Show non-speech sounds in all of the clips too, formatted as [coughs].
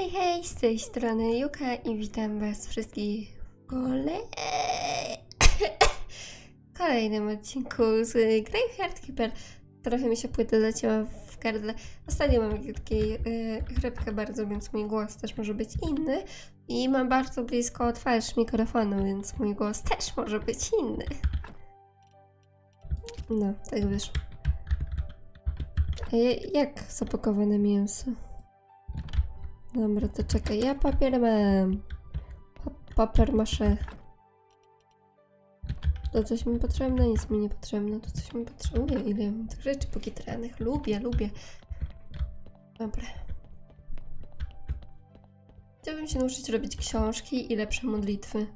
Hej, hej, z tej strony Juka i witam was wszystkich w kole... [coughs] kolejnym odcinku z gry Heartkeeper. Trochę mi się płyta zacięła w gardle. Ostatnio mam takiej yy, bardzo, więc mój głos też może być inny. I mam bardzo blisko twarz mikrofonu, więc mój głos też może być inny. No, tak wyszło. Ej, Jak zapakowane mięso? Dobra, to czekaj, ja papier mam. Pa papier maszę. To coś mi potrzebne, nic mi nie potrzebne, to coś mi potrzebuje. Ile ja mam tych rzeczy pokitranych. Lubię, lubię. Dobra. Chciałabym się nauczyć robić książki i lepsze modlitwy.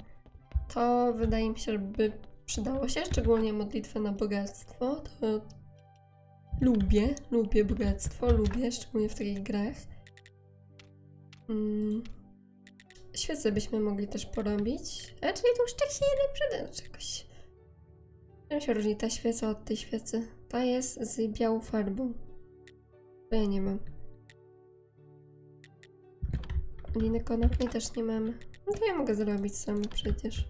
To wydaje mi się, żeby przydało się, szczególnie modlitwy na bogactwo. To lubię, lubię bogactwo, lubię, szczególnie w takich grach. Mm. Świece byśmy mogli też porobić. A czyli tłuszczek się jednak przyda czegoś. Czym się różni ta świeca od tej świecy? Ta jest z białą farbą. To ja nie mam. Liny konopnej też nie mamy. No to ja mogę zrobić sama przecież.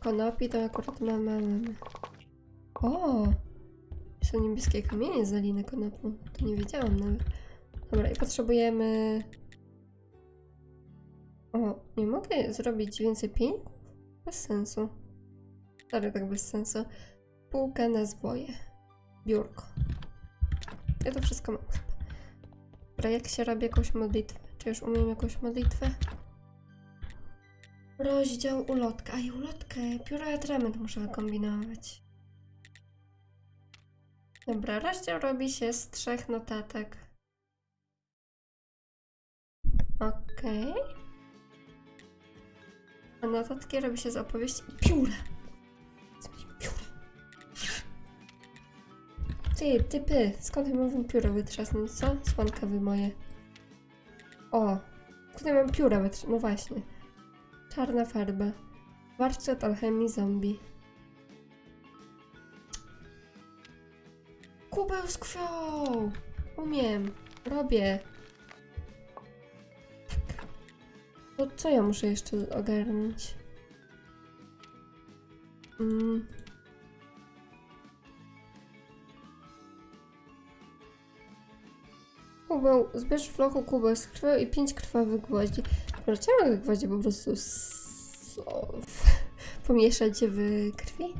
Konopi to akurat mam, mamy. O! Są niebieskie kamienie za linę konopną. To nie wiedziałam nawet. Dobra, i potrzebujemy... O, nie mogę zrobić więcej pienięgów? Bez sensu. Stary, tak bez sensu. Półka na zwoje. Biurko. Ja to wszystko mam. Dobra, jak się robi jakąś modlitwę? Czy już umiem jakąś modlitwę? Rozdział ulotka. Aj, ulotkę. Pióro atrament muszę kombinować. Dobra, rozdział robi się z trzech notatek. Okej. A notatki robi się z opowieści i pióra. Pióra. Ty, typy, skąd ja mam pióro wytrzasnąć, co? Słonka wy moje. O, ja mam pióra wytrzasnąć? No właśnie. Czarna farba. Warsztat alchemii zombie. Kubeł z krwią! Umiem. Robię. To co ja muszę jeszcze ogarnąć? Mm. Kubeł, zbierz w lochu kubeł z krwią i pięć krwawych gwoździ. Dlaczego mogę gwoździe po prostu w, [laughs] pomieszać w krwi?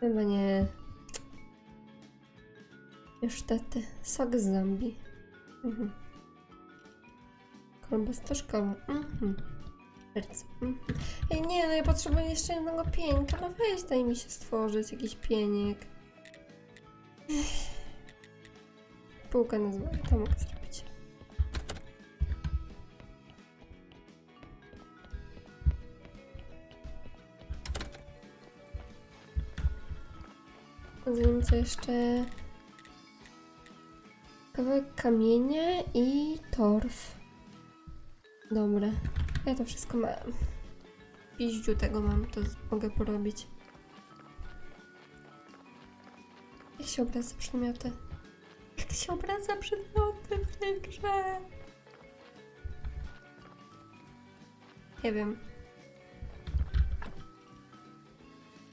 Chyba nie. Niestety. Sok z zombie. Mhm. Kolba stożkowa. Mhm. Mhm. Ej, nie, no ja potrzebuję jeszcze jednego pieńka. No weź, daj mi się stworzyć jakiś pieniek. Półkę na zło, to mogę zrobić. Zanim co jeszcze... Kawałek kamienia i torf. Dobra. Ja to wszystko mam. Piździu tego mam, to mogę porobić. Jak się obraca przedmioty? Jak się obraca przedmioty w tej grze? Nie wiem.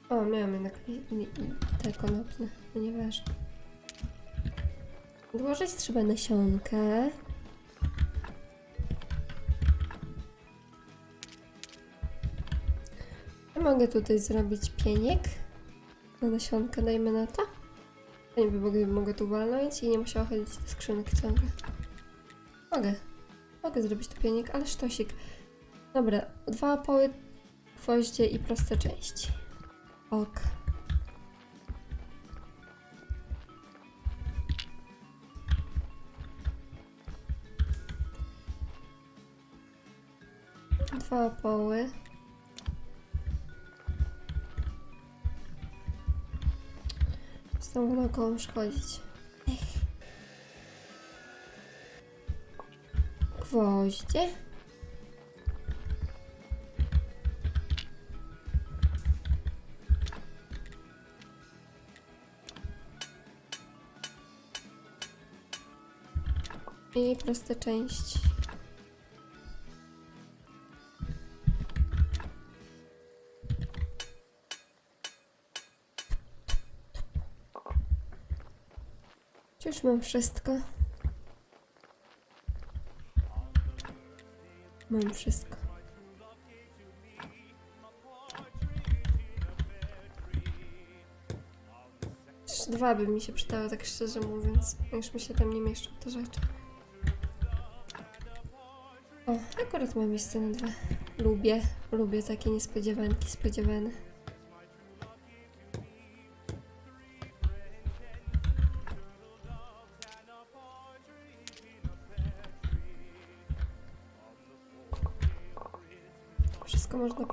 O, miałam jednak te konopne, nieważne. Odłożyć trzeba nasionkę. Mogę tutaj zrobić pieniek. Na nasionkę dajmy na to. Niby mogę, mogę tu walnąć i nie musiała chodzić do skrzynek ciągle. Mogę. Mogę zrobić tu pieniek, ale sztosik. Dobra, dwa opoły, gwoździe i proste części. Ok. Dwa opoły. Znowu muszę chodzić. Ech. Gwoździe. I prosta część. Już mam wszystko. Mam wszystko. Dwa by mi się przydały, tak szczerze mówiąc. Już mi się tam nie mieszczą te rzeczy. O, akurat mam miejsce na dwa. Lubię, lubię takie niespodziewanki spodziewane.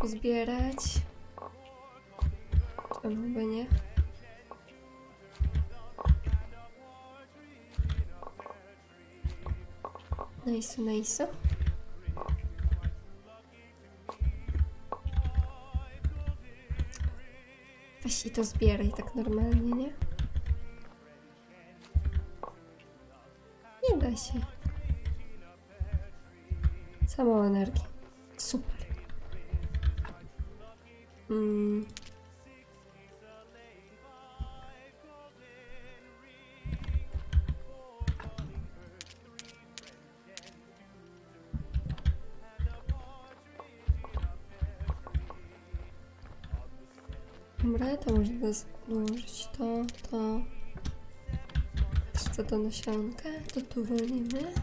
Pozbierać. Czemu by nie? Nice, nice. Weź i to zbieraj tak normalnie, nie? Nie da się. Za mało energii. Super. Mm. Dobra, to można złożyć to, to. Jeszcze do nasionka, to tu walimy.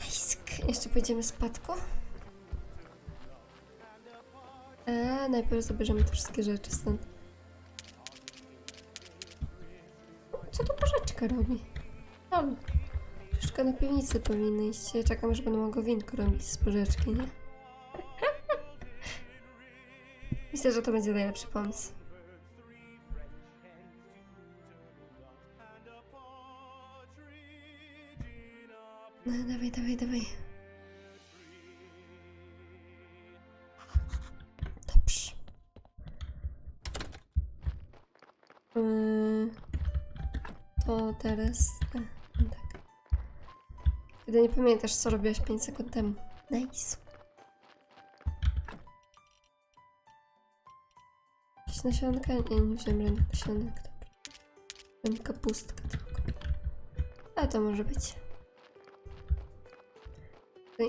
Nice. Jeszcze pójdziemy spadku. Najpierw zabierzemy te wszystkie rzeczy stąd. Co tu porzeczka robi? Tam. Porzeczka na piwnicy powinna iść. Ja czekam, aż będę mogła winko robić z porzeczki, nie? [laughs] Myślę, że to będzie najlepszy pomysł. No, dawaj, dawaj, dawaj. Teraz... A, no tak. Nie pamiętasz, co robiłaś 5 sekund temu. Nice. Jakieś nasionka? Nie, nie wziąłem żadnych nasionek. Dobra. Mam kapustkę tylko. A to może być.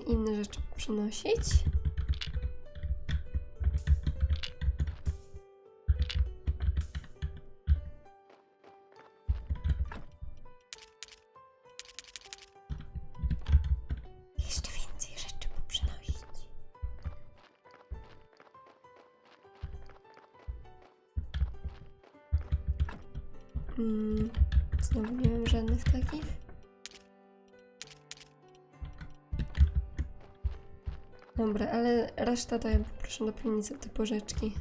Inne rzeczy przynosić. Mm, znowu nie mam żadnych takich. Dobra, ale reszta to ja poproszę do piwnicy te porzeczki.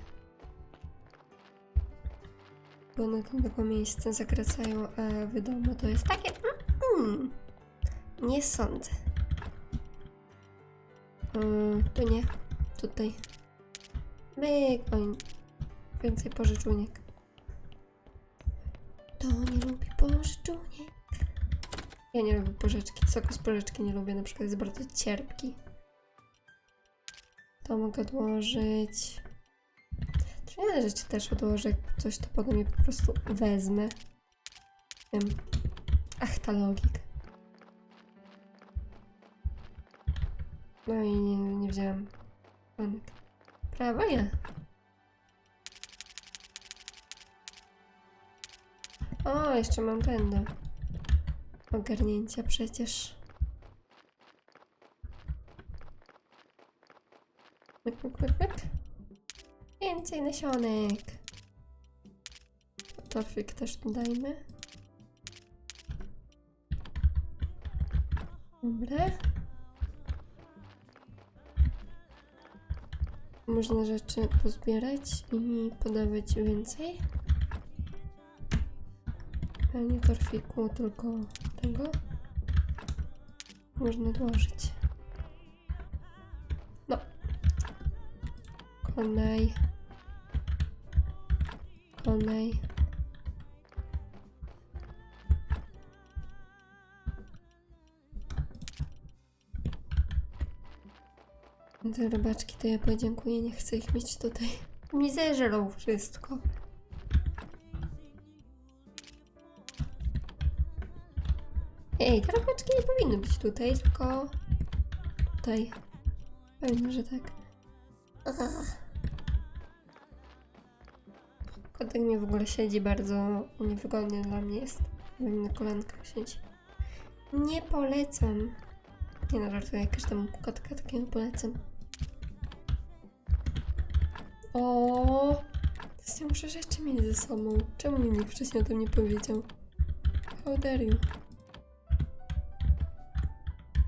Bo tam tego miejsca zagracają, a wiadomo, to jest takie... Mm, nie sądzę. Mm, tu nie. Tutaj. Myk, oj. Więcej pożyczuniek. Ja nie lubię porzeczki. Soku z porzeczki nie lubię, na przykład jest bardzo cierpki. To mogę odłożyć. Trochę rzeczy też odłożę. Jak coś, to potem je po prostu wezmę. Wiem. Ach, ta logika. No i nie, nie wzięłam. Panek. Ja. O, jeszcze mam ten ogarnięcia przecież. Myk, myk, myk, myk. Więcej nasionek. Torfik też dodajmy. Dobra. Można rzeczy pozbierać i podawać więcej nie torfiku, tylko tego można dołożyć. No. Konej. Konej. Te robaczki to ja podziękuję, nie chcę ich mieć tutaj. Mizerze wszystko. Ej, te robaczki nie powinny być tutaj, tylko tutaj. Pewnie, że tak. Kotek mi w ogóle siedzi bardzo niewygodnie dla mnie jest. Bo na kolankach siedzi. Nie polecam. Nie no, żartuję, każdemu kotka takiego polecam. O, ja muszę rzeczy mieć ze sobą. Czemu mi nikt wcześniej o tym nie powiedział? How dare you?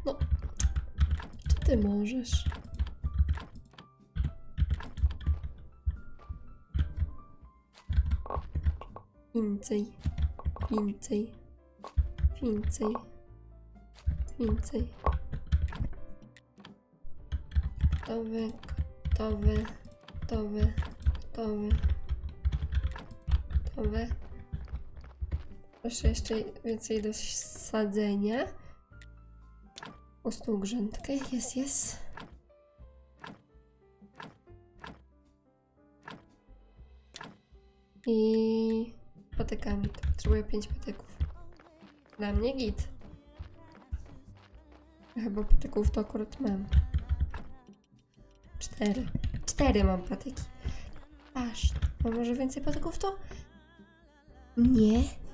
No, czy ty możesz? Więcej, więcej, więcej, więcej. Gotowe, gotowe, gotowe, gotowe, gotowe. Proszę jeszcze więcej do sadzenia. Pustą grzędkę, jest, jest. I patykami. To potrzebuję 5 patyków. Dla mnie git. Chyba patyków to akurat mam. Cztery. Cztery mam patyki. Aż. A może więcej patyków to? Nie.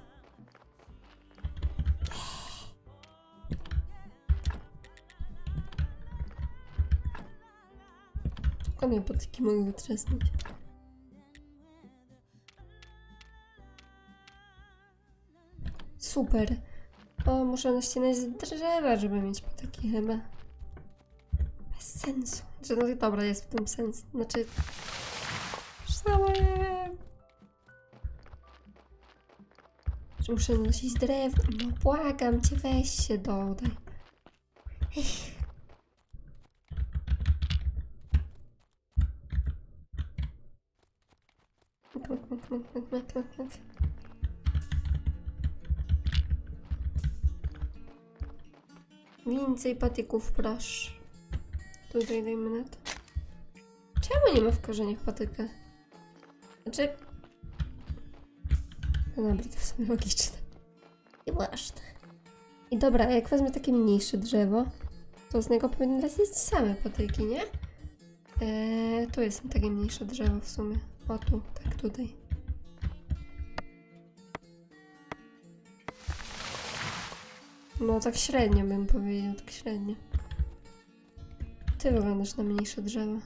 Mnie patyki mogę wytrzasnąć. Super. O, muszę naścinać z drzewa, żeby mieć patyki chyba. Bez sensu. Że no dobra, jest w tym sens. Znaczy... Samo wiem. Że muszę nosić drewno. No błagam cię, weź się dodaj. Więcej patyków, proszę. Tutaj dajmy na to. Czemu nie ma w korzeniach patyka? Znaczy... No dobra, to w sumie logiczne. I ważne. I dobra, jak wezmę takie mniejsze drzewo, to z niego powinny lecieć same patyki, nie? Eee, tu jest takie mniejsze drzewo w sumie. O tu, tak tutaj. No tak średnio bym powiedział, tak średnio. Ty wyglądasz na mniejsze drzewo.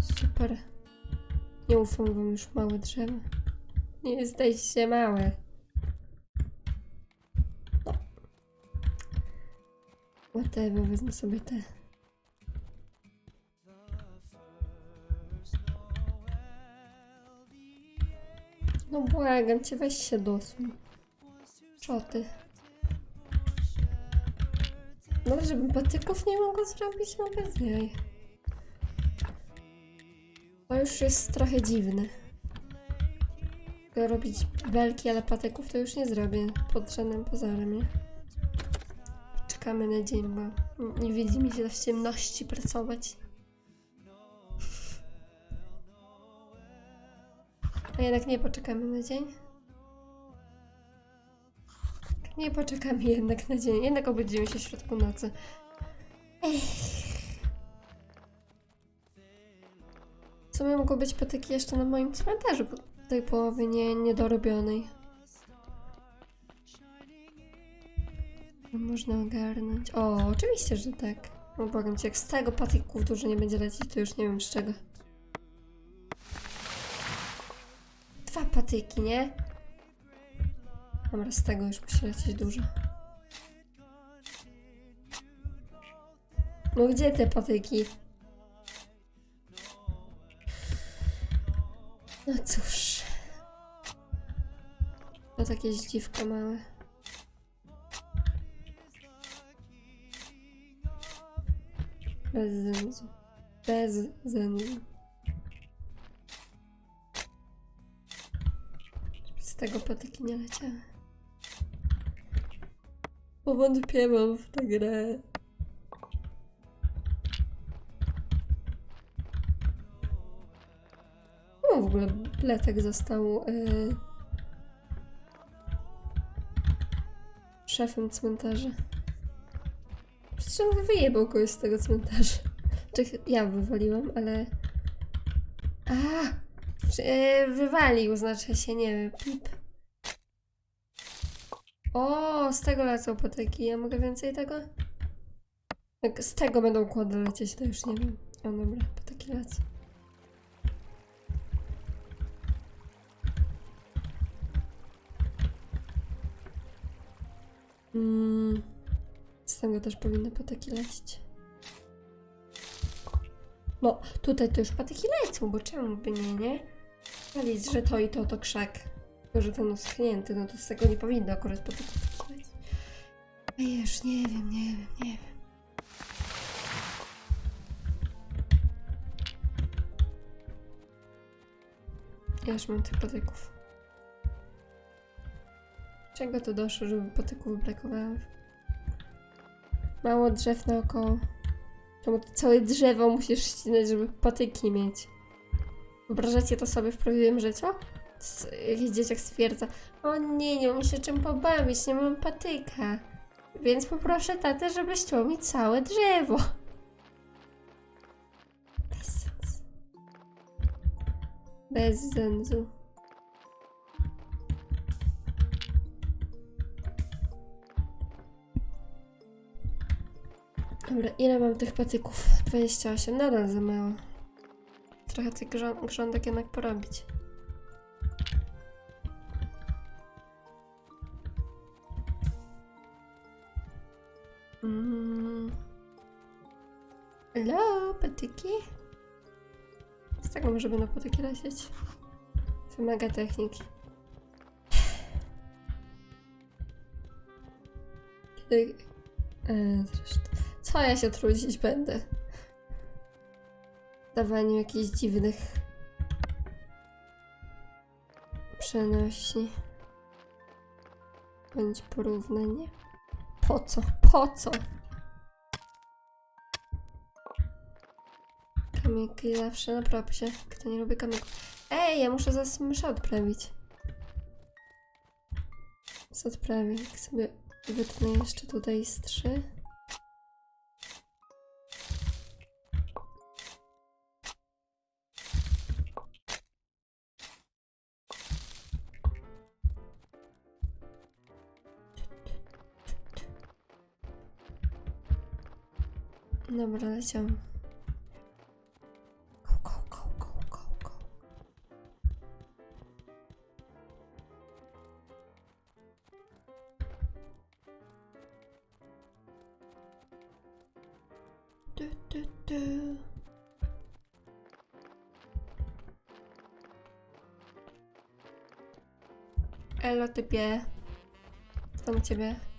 Super. Nie ufam wam już małe drzewa. Nie jesteście małe. No. Whatever, wezmę sobie te. No błagam cię, weź się dosuń. Czoty. No, żebym patyków nie mogła zrobić, no bez jaj. To już jest trochę dziwne. Mogę robić belki, ale patyków to już nie zrobię pod żadnym pozorem, nie? Czekamy na dzień, bo nie widzi mi się w ciemności pracować. A jednak nie poczekamy na dzień. Nie poczekamy jednak na dzień. Jednak obudzimy się w środku nocy. Ech. W sumie mogą być patyki jeszcze na moim cmentarzu, tej połowy nie, niedorobionej. Można ogarnąć. O, oczywiście, że tak. No błagam jak z tego patyków dużo nie będzie lecieć, to już nie wiem z czego. Dwa patyki, nie? Dobra, z tego już musi lecieć dużo. No gdzie te patyki? No cóż. To takie zdziwko małe. Bez zenzu. Bez zenzu. Tego patyki nie leciały. Powątpiewam w tę grę. O, w ogóle Bletek został yy, szefem cmentarza. Przecież on wyjebał kogoś z tego cmentarza. Czy ja wywaliłam, ale... Yy, wywalił, znaczy się, nie wiem, pip. O, z tego lecą potyki. Ja mogę więcej tego? Jak z tego będą kłody lecieć, to już nie wiem. O dobra, potyki lecą. Mm, z tego też powinny patyki lecieć. No, tutaj to już patyki lecą, bo czemu by nie, nie? Powiedz, że to i to to krzak. Tylko, że ten uschnięty, no to z tego nie powinno akurat. A ja już nie wiem, nie wiem, nie wiem. Ja już mam tych patyków. Czego to doszło, żeby patyków brakowało? Mało drzew naokoło. Czemu to całe drzewo musisz ścinać, żeby patyki mieć? Wyobrażacie to sobie w prawdziwym życiu? Jakiś dzieciak stwierdza, o nie, nie mam się czym pobawić, nie mam patyka. Więc poproszę tatę, żeby ściął mi całe drzewo. Bez sensu. Bez sensu. Dobra, ile mam tych patyków? 28, nadal za mało. Trochę tych grząd grządek jednak porobić. Mm. Hello, patyki? Z tego może będą patyki lecieć. Wymaga techniki. Kiedy... E, zresztą. Co ja się trudzić będę? Dawaniu jakichś dziwnych przenośni. Bądź porównanie. Po co? Po co? Kamyki zawsze na propsie. Kto nie lubi kamyków? Ej, ja muszę zaraz myszę odprawić. Odprawię? Jak sobie wytnę jeszcze tutaj z trzy. Dobra, leciałam. Go, go, go, go, go, go. Du, du, du. Elo, typie. Tam ciebie?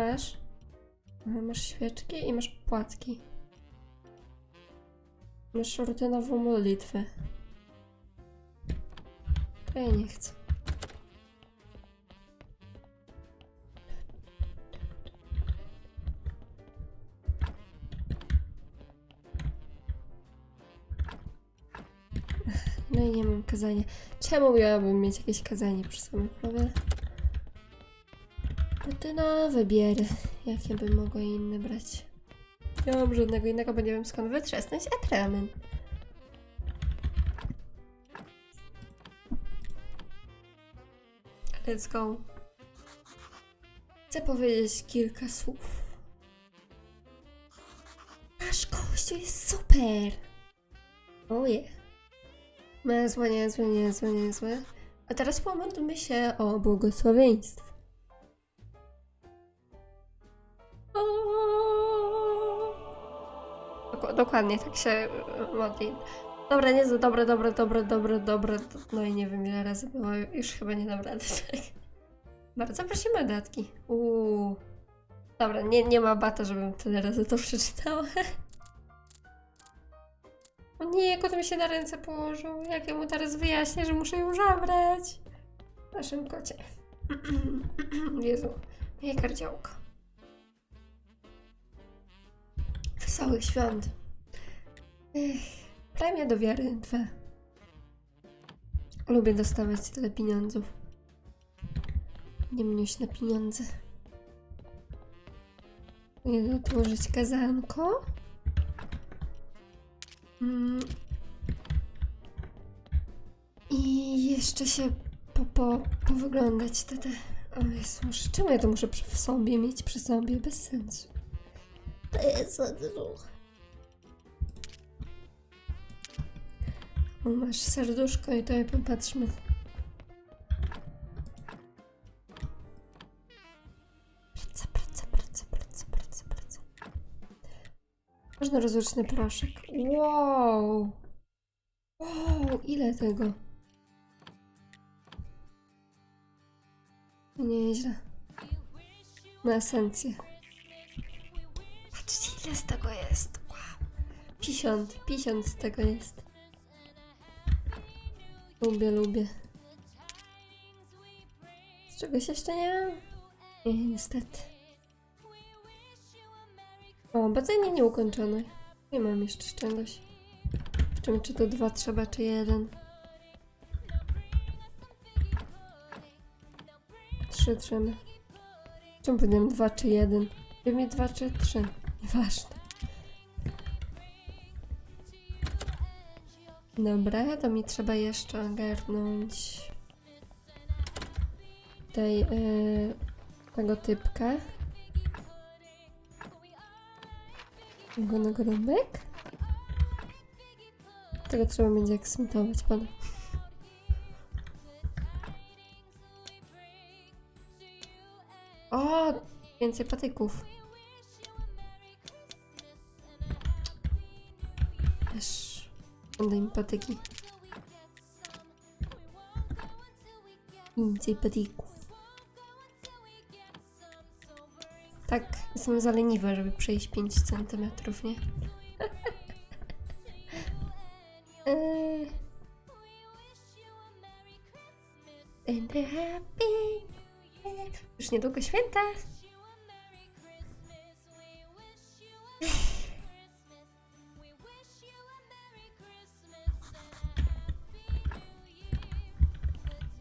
Masz? Aha, Masz świeczki i masz płatki. Masz rutynową modlitwę. To ja nie chcę. No i nie mam kazania. Czemu miałabym mieć jakieś kazanie przy sobie, prawda? Rutynowe biery. Jakie by mogła inne brać? Nie mam żadnego innego, bo nie wiem skąd wytrzasnąć atrament. Let's go. Chcę powiedzieć kilka słów. Nasz kościół jest super! Oje. Niezłe, niezłe, niezłe, niezłe. A teraz pomódlmy się o błogosławieństwo. Dok- Dokładnie, tak się e, modli. Dobra, nie, dobra, dobra, dobra, dobra, dobra. No i nie wiem ile razy było, już chyba nie dam rady, [laughs] tak. Bardzo prosimy o datki. Uuu. Dobra, nie, nie ma bata, żebym tyle razy to przeczytała. [laughs] O nie, kot mi się na ręce położył. Jak ja mu teraz wyjaśnię, że muszę ją zabrać? Naszym kocie. [clears throat] Jezu, moje kardziołko. Wesołych świąt. Premia do wiary 2. Lubię dostawać tyle pieniądzów. Nie mniuś na pieniądze. Idę otworzyć kazanko. Mm. I jeszcze się po, po, powyglądać te, te. O Jezu, czemu ja to muszę w sobie mieć przy sobie? Bez sensu. O, masz serduszko i to je popatrzmy. Praca, praca, praca, praca, praca, praca. Można rozruszny proszek. Wow! Wow, ile tego? Nieźle. Na esencję. Ile z tego jest. Wow. 50, 50 z tego jest. Lubię, lubię. Z czegoś jeszcze nie mam? Nie, niestety. O, badanie nieukończone. Nie mam jeszcze czegoś. W czym, czy to dwa trzeba, czy jeden? Trzy trzeba. Czemu powiedziałem dwa, czy jeden? Mi dwa, czy trzy. Nieważne. Dobra, to mi trzeba jeszcze ogarnąć tej, yy, tego typka. Tego nagrobek. Tego trzeba będzie eksmitować, pan. O, więcej patyków. Oddaj mi patyki. Więcej patyków. Tak, jestem za leniwa, żeby przejść 5 centymetrów, nie? [laughs] And a happy Już niedługo święta.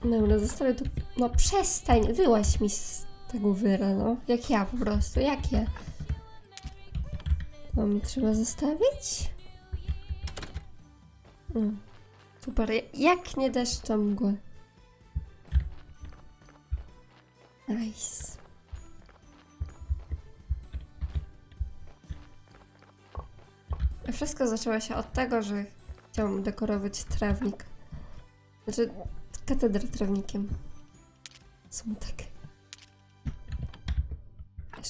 Dobra, zostawię tu... No przestań, wyłaź mi z tego wyra, no. Jak ja po prostu, jak ja. To mi trzeba zostawić? Mm. Super, jak nie deszcz, mgłę. Nice. Wszystko zaczęło się od tego, że chciałam dekorować trawnik. Znaczy, katedrę trawnikiem. Smutek.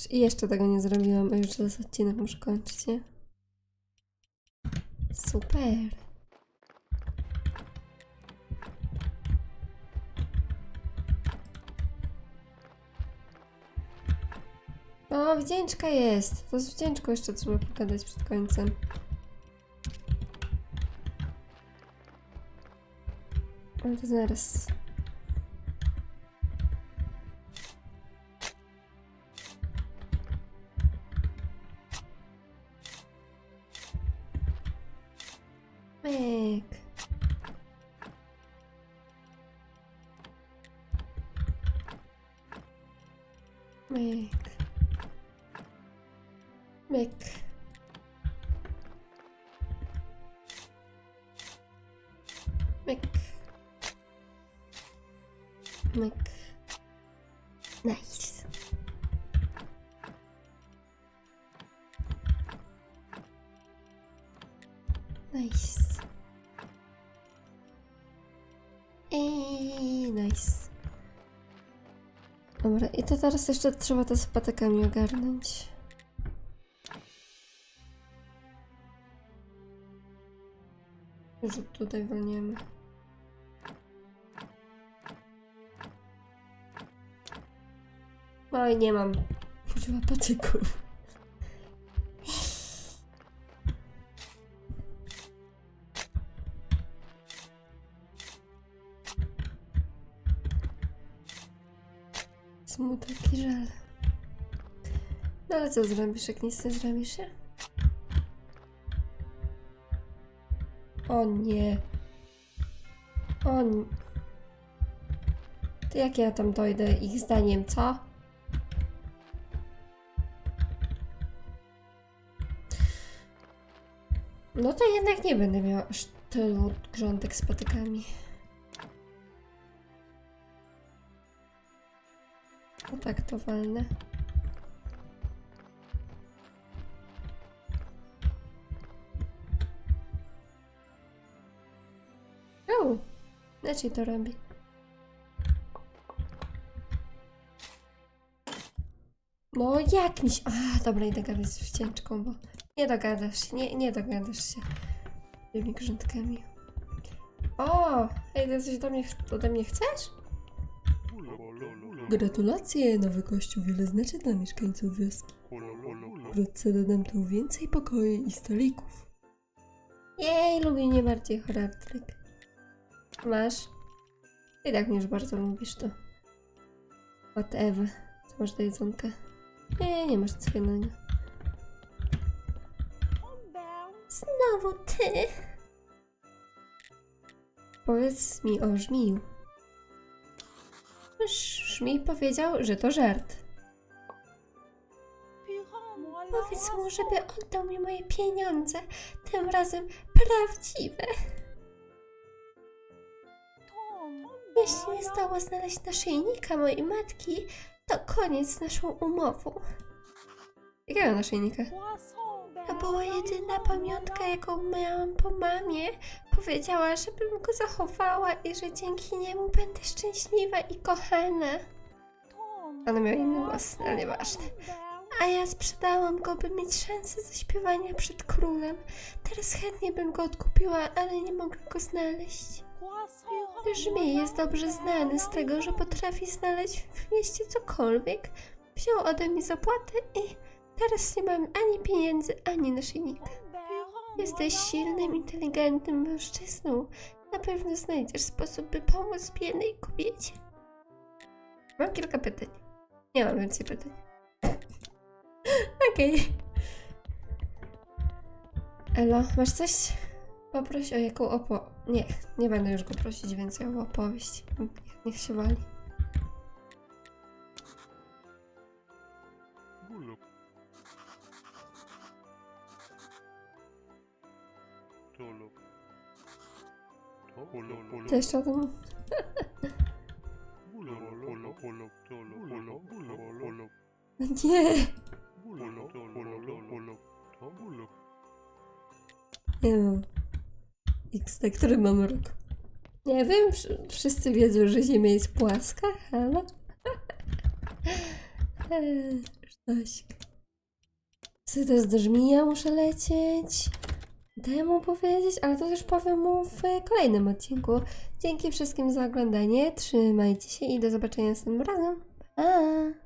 I jeszcze tego nie zrobiłam, a już teraz odcinek muszę kończyć, nie? Super. O, wdzięczka jest. To z wdzięczką jeszcze trzeba pogadać przed końcem. Ale to zaraz. Myk. Myk. Teraz jeszcze trzeba to z patykami ogarnąć. Już tutaj wolniemy. Oj, nie mam. Użyła patyków. Smutek i żal. No ale co zrobisz, jak nic nie zrobisz, nie? O nie. O n- To jak ja tam dojdę ich zdaniem, co? No to jednak nie będę miała aż tylu grządek z patykami. O tak to walnę. O! Znaczy to robi. No jak mi się... A, dobra, idę gadać z wścięczką, bo nie dogadasz się, nie, nie dogadasz się tymi grządkami. O! Ej, ty coś do mnie, ode mnie chcesz? Gratulacje, nowy kościół wiele znaczy dla mieszkańców wioski. Wkrótce dodam tu więcej pokoi i stolików. Jej, lubię mnie bardziej charakteryk. Masz? Ty tak mnie już bardzo lubisz to. Whatever. Co masz do jedzonka? Nie, nie masz nic fajnego. Znowu ty? Powiedz mi o żmiju. Żmij powiedział, że to żart. Powiedz mu, żeby oddał mi moje pieniądze. Tym razem prawdziwe. Jeśli nie zdoła znaleźć naszyjnika mojej matki, to koniec z naszą umową. Jakiego naszyjnika? To była jedyna pamiątka, jaką miałam po mamie. Powiedziała, żebym go zachowała i że dzięki niemu będę szczęśliwa i kochana. Ona miała inny głos, ale nieważne. A ja sprzedałam go, by mieć szansę zaśpiewania przed królem. Teraz chętnie bym go odkupiła, ale nie mogę go znaleźć. Żmij jest dobrze znany z tego, że potrafi znaleźć w mieście cokolwiek. Wziął ode mnie zapłatę i teraz nie mam ani pieniędzy, ani naszyjnika. Jesteś silnym, inteligentnym mężczyzną. Na pewno znajdziesz sposób, by pomóc biednej kobiecie. Mam kilka pytań. Nie mam więcej pytań. [laughs] Okej. Elo, masz coś? Poproś o jaką opo... Nie, nie będę już go prosić więcej o opowieść. Niech się wali. To jeszcze o tym... Nie! Nie wiem. XT, który mam rok? Nie wiem, wsz- wszyscy wiedzą, że Ziemia jest płaska? [laughs] Eee, Sztosik. Co to jest do żmija muszę lecieć? Temu powiedzieć, ale to już powiem mu w kolejnym odcinku. Dzięki wszystkim za oglądanie, trzymajcie się i do zobaczenia następnym razem. Pa!